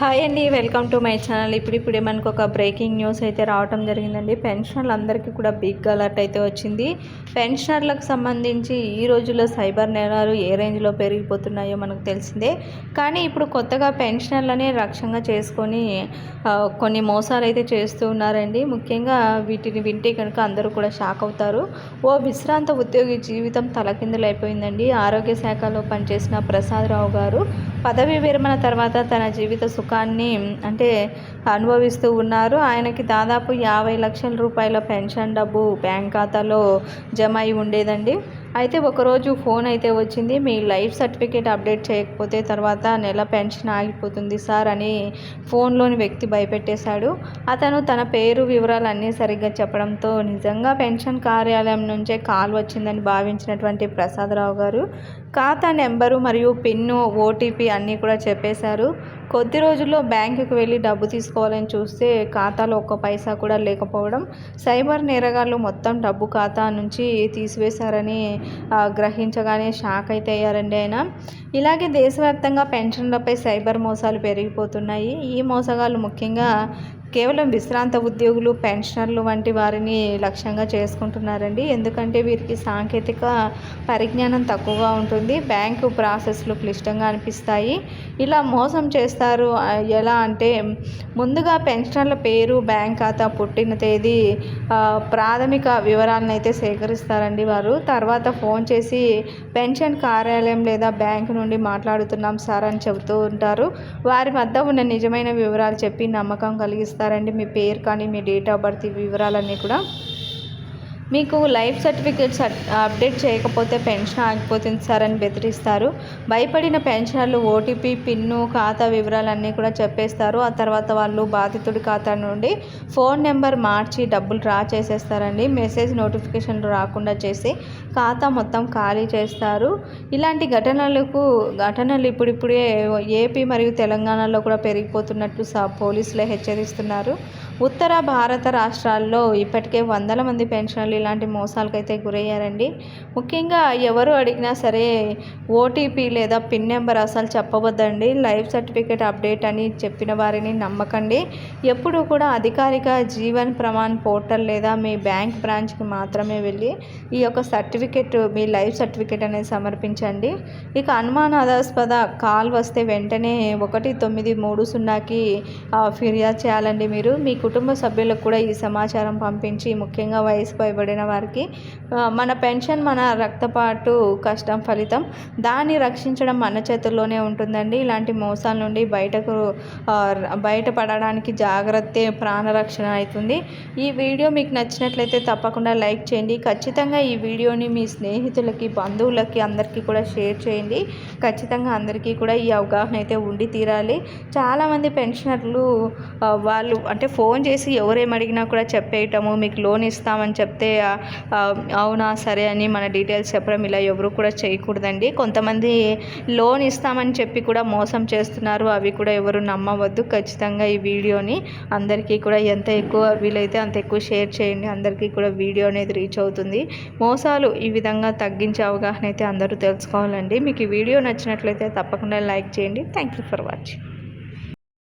Hi అండి welcome to my channel. ఇప్పుడిప్పుడే మనకు ఒక బ్రేకింగ్ న్యూస్ అయితే రావటం జరిగిందండి. పెన్షనర్లు అందరికీ కూడా బిగ్ అలర్ట్ అయితే వచ్చింది. పెన్షనర్లకు సంబంధించి ఈ రోజుల్లో సైబర్ నేరాలు ఏ రేంజ్లో పెరిగిపోతున్నాయో మనకు తెలిసిందే. కానీ ఇప్పుడు కొత్తగా పెన్షనర్లనే రక్షంగా చేసుకొని కొన్ని మోసాలు అయితే చేస్తూ ఉన్నారండి. ముఖ్యంగా వీటిని వింటే కనుక అందరూ కూడా షాక్ అవుతారు. ఓ విశ్రాంత ఉద్యోగి జీవితం తలకిందులైపోయిందండి. ఆరోగ్య శాఖలో పనిచేసిన ప్రసాదరావు గారు పదవి విరమణ తర్వాత తన జీవిత సుఖాన్ని అంటే అనుభవిస్తూ ఉన్నారు. ఆయనకి దాదాపు యాభై లక్షల రూపాయల పెన్షన్ డబ్బు బ్యాంక్ ఖాతాలో జమ అయి ఉండేదండి. అయితే ఒకరోజు ఫోన్ అయితే వచ్చింది మీ లైఫ్ సర్టిఫికేట్ అప్డేట్ చేయకపోతే తర్వాత నెల పెన్షన్ ఆగిపోతుంది సార్ అని ఫోన్లోని వ్యక్తి భయపెట్టేశాడు. అతను తన పేరు వివరాలు అన్నీ సరిగ్గా చెప్పడంతో నిజంగా పెన్షన్ కార్యాలయం నుంచే కాల్ వచ్చిందని భావించినటువంటి ప్రసాదరావు గారు ఖాతా నెంబరు మరియు పిన్ను ఓటీపీ అన్నీ కూడా చెప్పేశారు. కొద్ది రోజుల్లో బ్యాంకుకి వెళ్ళి డబ్బు తీసుకోవాలని చూస్తే ఖాతాలో ఒక్క పైసా కూడా లేకపోవడం సైబర్ నేరగాళ్ళు మొత్తం డబ్బు ఖాతా నుంచి తీసివేశారని గ్రహించగానే షాక్ అయితే అయ్యారండి ఆయన. ఇలాగే దేశవ్యాప్తంగా పెన్షన్లపై సైబర్ మోసాలు పెరిగిపోతున్నాయి. ఈ మోసగాళ్ళు ముఖ్యంగా కేవలం విశ్రాంత ఉద్యోగులు పెన్షనర్లు వంటి వారిని లక్ష్యంగా చేసుకుంటున్నారండి. ఎందుకంటే వీరికి సాంకేతిక పరిజ్ఞానం తక్కువగా ఉంటుంది. బ్యాంకు ప్రాసెస్లు క్లిష్టంగా అనిపిస్తాయి. ఇలా మోసం చేస్తారు. ఎలా అంటే ముందుగా పెన్షనర్ల పేరు బ్యాంక్ ఖాతా పుట్టిన తేదీ ప్రాథమిక వివరాలను అయితే సేకరిస్తారండి వారు. తర్వాత ఫోన్ చేసి పెన్షన్ కార్యాలయం లేదా బ్యాంకు నుండి మాట్లాడుతున్నాం సార్ అని చెబుతూ ఉంటారు. వారి వద్ద ఉన్న నిజమైన వివరాలు చెప్పి నమ్మకం చేస్తారండి. మీ పేరు కానీ మీ డేట్ ఆఫ్ బర్త్ ఈ వివరాలన్నీ కూడా మీకు లైఫ్ సర్టిఫికేట్స్ అప్డేట్ చేయకపోతే పెన్షన్ ఆగిపోతుంది సార్ అని బెదిరిస్తారు. భయపడిన పెన్షనర్లు ఓటీపీ పిన్ను ఖాతా వివరాలన్నీ కూడా చెప్పేస్తారు. ఆ తర్వాత వాళ్ళు బాధితుడి ఖాతా నుండి ఫోన్ నెంబర్ మార్చి డబ్బులు డ్రా చేసేస్తారండి. మెసేజ్ నోటిఫికేషన్లు రాకుండా చేసి ఖాతా మొత్తం ఖాళీ చేస్తారు. ఇలాంటి ఘటనలకు ఘటనలు ఇప్పుడిప్పుడే ఏపీ మరియు తెలంగాణలో కూడా పెరిగిపోతున్నట్లు సా పోలీసులే హెచ్చరిస్తున్నారు. ఉత్తర భారత రాష్ట్రాల్లో ఇప్పటికే వందల మంది పెన్షనర్లు ఇలాంటి మోసాలకైతే గురయ్యారండి. ముఖ్యంగా ఎవరు అడిగినా సరే ఓటీపీ లేదా పిన్ నెంబర్ అసలు చెప్పవద్దండి. లైఫ్ సర్టిఫికేట్ అప్డేట్ అని చెప్పిన వారిని నమ్మకండి. ఎప్పుడూ కూడా అధికారిక జీవన్ ప్రమాణ్ పోర్టల్ లేదా మీ బ్యాంక్ బ్రాంచ్కి మాత్రమే వెళ్ళి ఈ యొక్క సర్టిఫికేట్ మీ లైఫ్ సర్టిఫికేట్ అనేది సమర్పించండి. ఇక అనుమానాస్పద కాల్ వస్తే వెంటనే ఒకటి తొమ్మిది మూడు సున్నాకి ఫిర్యాదు చేయాలండి మీరు. మీ కుటుంబ సభ్యులకు కూడా ఈ సమాచారం పంపించి ముఖ్యంగా వయసు పడిన వారికి మన పెన్షన్ మన రక్తపాటు కష్టం ఫలితం దాన్ని రక్షించడం మన చేతుల్లోనే ఉంటుందండి. ఇలాంటి మోసాల నుండి బయటకు బయటపడడానికి జాగ్రత్త ప్రాణరక్షణ అవుతుంది. ఈ వీడియో మీకు నచ్చినట్లయితే తప్పకుండా లైక్ చేయండి. ఖచ్చితంగా ఈ వీడియోని మీ స్నేహితులకి బంధువులకి అందరికీ కూడా షేర్ చేయండి. ఖచ్చితంగా అందరికీ కూడా ఈ అవగాహన అయితే ఉండి తీరాలి. చాలామంది పెన్షనర్లు వాళ్ళు అంటే ఫోన్ చేసి ఎవరేమడిగినా కూడా చెప్పేయటము మీకు లోన్ ఇస్తామని చెప్తే అవునా సరే అని మన డీటెయిల్స్ చెప్పడం ఇలా ఎవరు కూడా చేయకూడదండి. కొంతమంది లోన్ ఇస్తామని చెప్పి కూడా మోసం చేస్తున్నారు. అవి కూడా ఎవరు నమ్మవద్దు. ఖచ్చితంగా ఈ వీడియోని అందరికీ కూడా ఎంత ఎక్కువ వీలైతే అంత ఎక్కువ షేర్ చేయండి. అందరికీ కూడా వీడియో అనేది రీచ్ అవుతుంది. మోసాలు ఈ విధంగా తగ్గించే అవగాహన అయితే అందరూ తెలుసుకోవాలండి. మీకు ఈ వీడియో నచ్చినట్లయితే తప్పకుండా లైక్ చేయండి. Thank you for watching.